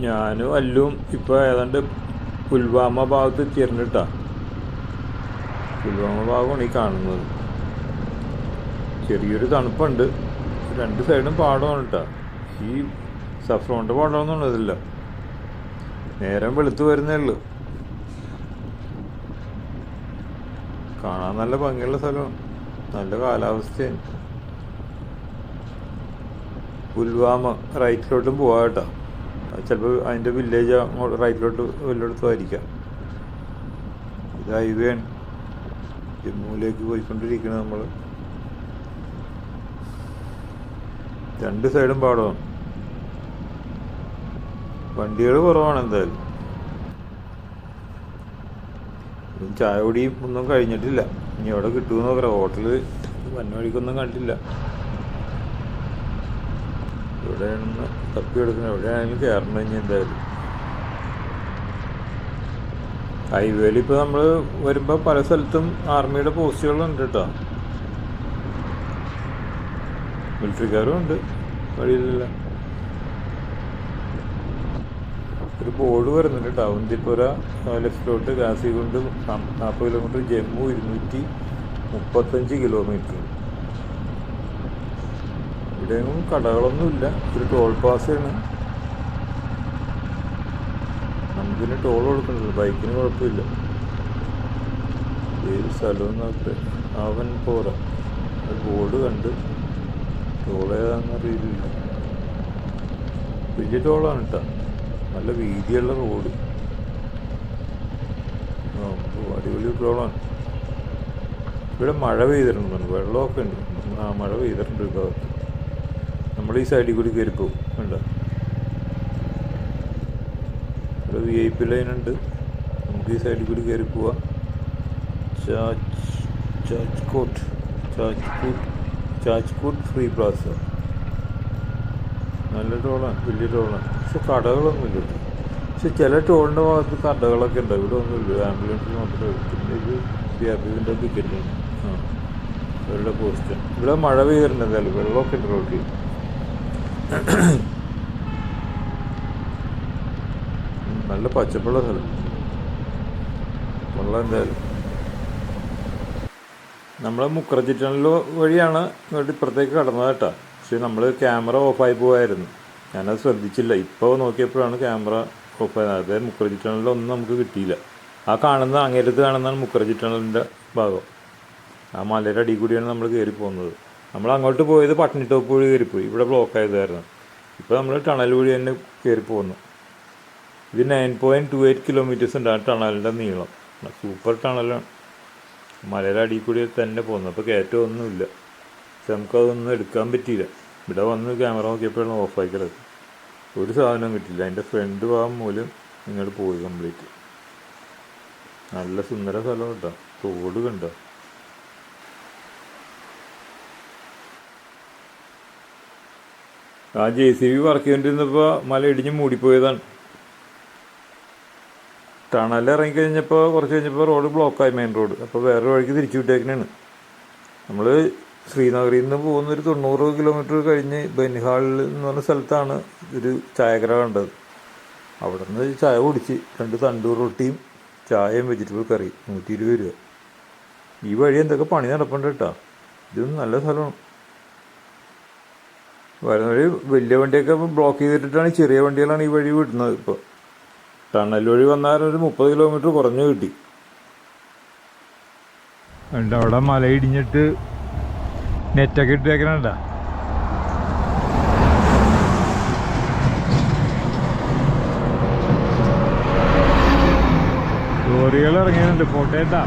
ഞാനും അല്ലും ഇപ്പോൾ ഏതാണ്ട് പുൽവാമ ഭാഗത്ത് എത്തിയിരുന്നിട്ടാ പുൽവാമ ഭാഗമാണ് ഈ കാണുന്നത്. ചെറിയൊരു തണുപ്പുണ്ട്. രണ്ട് സൈഡും പാടമാണ് കേട്ടോ ഈ സഫ്രോണിന്റെ പാടമൊന്നും നേരം വെളുത്തു വരുന്നേ ഉള്ളൂ. കാണാൻ നല്ല ഭംഗിയുള്ള സ്ഥലമാണ്. നല്ല കാലാവസ്ഥയാണ്. പുൽവാമ റൈറ്റിലോട്ടും പോവാം കേട്ടോ. ചിലപ്പോൾ അതിന്റെ വില്ലേജ് അങ്ങോട്ട് റൈറ്റിലോട്ട് വല്ലയിടത്തും ആയിരിക്കാം. ഇത് ഹൈവേ ആണ് ജമ്മുവിലേക്ക് പോയിക്കൊണ്ടിരിക്കുന്നത് നമ്മൾ രണ്ട് സൈഡും പാടമാണ് വണ്ടികൾ കുറവാണ് എന്തായാലും. ചായ കുടിയും ഒന്നും കഴിഞ്ഞിട്ടില്ല. ഇനി അവിടെ കിട്ടുമെന്ന് നോക്കാം ഹോട്ടലിൽ വന്ന വഴിക്കൊന്നും കണ്ടില്ല എവിടെയാണെന്ന് തപ്പി എടുക്കണം എവിടെയാണെങ്കിലും കയറണം ഇനി എന്തായാലും. ഹൈവേയിൽ ഇപ്പോൾ നമ്മൾ വരുമ്പോൾ പല സ്ഥലത്തും ആർമിയുടെ പോസ്റ്റുകളുണ്ട് കേട്ടോ. മിലിറ്ററിക്കാരും ഉണ്ട് വഴിയിലില്ല. ഒരു ബോർഡ് വരുന്നുണ്ട് കേട്ടോ അവന്തിപ്പുര ലെഫ്റ്റിലോട്ട് കാസിഗുണ്ട് നാൽപ്പത് കിലോമീറ്റർ ജമ്മു ഇരുന്നൂറ്റി മുപ്പത്തഞ്ച് കിലോമീറ്റർ. ഇവിടെയൊന്നും കടകളൊന്നുമില്ല. ഒരു ടോൾ പാസ്സാണ് നമുക്കിന് ടോൾ കൊടുക്കണ്ടല്ലോ. ബൈക്കിന് കുഴപ്പമില്ല. ഏത് സ്ഥലം എന്നൊക്കെ അവൻ പോരാ. ഒരു ബോർഡ് കണ്ട് ടോൾ ഏതാണെന്ന് അറിയില്ല. വലിയ ടോളാണ് കേട്ടോ നല്ല വീതിയുള്ള റോഡ് അടിപൊളി ടോളാണ് ഇവിടെ മഴ പെയ്തിട്ടുണ്ട് വെള്ളമൊക്കെ ഉണ്ട്. ആ മഴ പെയ്തിട്ടുണ്ട് ഭാഗത്ത്. നമ്മൾ ഈ സൈഡിൽ കൂടി കയറി പോകും വേണ്ട ഇവിടെ വി ഐ പി ലൈൻ ഉണ്ട്. നമുക്ക് ഈ സൈഡിൽ കൂടി കയറി പോവാം. ചാച്ച് ചാച്ച്കോട്ട് ചാച്ച്കൂട്ട് ചാച്ച്കൂട്ട് ഫ്രീ പ്ലാസ നല്ല ടോളാണ് വലിയ ടോളാണ് പക്ഷെ കടകളൊന്നുമില്ല പക്ഷെ ചില ടോളിന്റെ ഭാഗത്ത് കടകളൊക്കെ ഉണ്ട്. ഇവിടെ ഒന്നുമില്ല ആംബുലൻസിൽ മാത്രമേ പിന്നെ ഇത് വ്യാപിന്റെ ടിക്കറ്റാണ് ആ ഇവരുടെ പോസ്റ്റ് ഇവിടെ മഴ പെയ്തിട്ടുണ്ട് എന്തായാലും. വെള്ളമൊക്കെ ഉണ്ട് ഉം, നല്ല പച്ചപ്പുള്ള സ്ഥലം. വെള്ളം എന്തായാലും. നമ്മളെ മുക്കറച്ചിറ്റണൽ വഴിയാണ് ഇങ്ങോട്ട് ഇപ്പുറത്തേക്ക് കടന്നത് കേട്ടോ. പക്ഷെ നമ്മൾ ക്യാമറ ഓഫായി പോവായിരുന്നു. ഞാനത് ശ്രദ്ധിച്ചില്ല. ഇപ്പോൾ നോക്കിയപ്പോഴാണ് ക്യാമറ ഓഫായത് അതായത് മുക്കറച്ചിറ്റണലിലൊന്നും നമുക്ക് കിട്ടിയില്ല. ആ കാണുന്ന അങ്ങേരത്ത് കാണുന്നതാണ് മുക്കറച്ചിറ്റണലിന്റെ ഭാഗം. ആ മലയുടെ അടിയിൽ കൂടിയാണ് നമ്മൾ കയറി പോകുന്നത്. നമ്മൾ അങ്ങോട്ട് പോയത് പട്ടിണിട്ടോപ്പ് വഴി കയറിപ്പോയി. ഇവിടെ ബ്ലോക്ക് ആയതായിരുന്നു. ഇപ്പോൾ നമ്മൾ ടണൽ വഴി തന്നെ കയറി പോകുന്നു ഇത് nine point two eight kilometres ഉണ്ട് ആ ടണലിന്റെ നീളം. സൂപ്പർ ടണലാണ് മലയുടെ അടിയിൽ കൂടി തന്നെ പോകുന്നത് അപ്പോൾ കയറ്റം ഒന്നുമില്ല. പക്ഷെ നമുക്കതൊന്നും എടുക്കാൻ പറ്റിയില്ല. ഇവിടെ വന്ന് ക്യാമറ നോക്കിയപ്പോഴാണ് ഓഫാക്കിയത് ഒരു സാധനവും കിട്ടില്ല അതിന്റെ ഫ്രണ്ട് ഭാഗം മൂലം നിങ്ങൾ പോയി കംപ്ലീറ്റ് നല്ല സുന്ദര സ്ഥലം കേട്ടോ. തോട് കണ്ടോ? ആ ജെ സി ബി വർക്ക് ചെയ്തുകൊണ്ടിരുന്നപ്പോൾ മല ഇടിഞ്ഞ് മൂടിപ്പോയതാണ്. ടണൽ ഇറങ്ങിക്കഴിഞ്ഞപ്പോൾ കുറച്ച് കഴിഞ്ഞപ്പോൾ റോഡ് ബ്ലോക്കായി മെയിൻ റോഡ് അപ്പോൾ വേറൊരു വഴിക്ക് തിരിച്ചു വിട്ടേക്കണേണ്. നമ്മൾ ശ്രീനഗറിൽ നിന്ന് പോകുന്ന ഒരു തൊണ്ണൂറ് കിലോമീറ്റർ കഴിഞ്ഞ് ബെനിഹാളിൽ എന്ന് പറഞ്ഞ സ്ഥലത്താണ് ഒരു ചായക്കര കണ്ടത്. അവിടെ നിന്ന് ചായ കുടിച്ച് രണ്ട് തണ്ടൂർ റൊട്ടിയും ചായയും വെജിറ്റബിൾ കറി നൂറ്റി ഇരുപത് രൂപ. ഈ വഴി എന്തൊക്കെ പണി നടപ്പുണ്ട് കേട്ടോ. ഇതൊന്നും നല്ല സ്ഥലമാണ്. വരുന്ന വഴി വലിയ വണ്ടിയൊക്കെ ബ്ലോക്ക് ചെയ്തിട്ടാണ് ചെറിയ വണ്ടികളാണ് ഈ വഴി വിടുന്നത് ഇപ്പോൾ ടണൽ വഴി വന്നാൽ ഒരു മുപ്പത് കിലോമീറ്റർ കുറഞ്ഞു കിട്ടി. അവിടെ മല ഇടിഞ്ഞിട്ട് നെറ്റൊക്കെ ഇട്ടേക്കണണ്ട? ലോറികൾ ഇറങ്ങിയിട്ടുണ്ട്. പോട്ടേട്ടാ.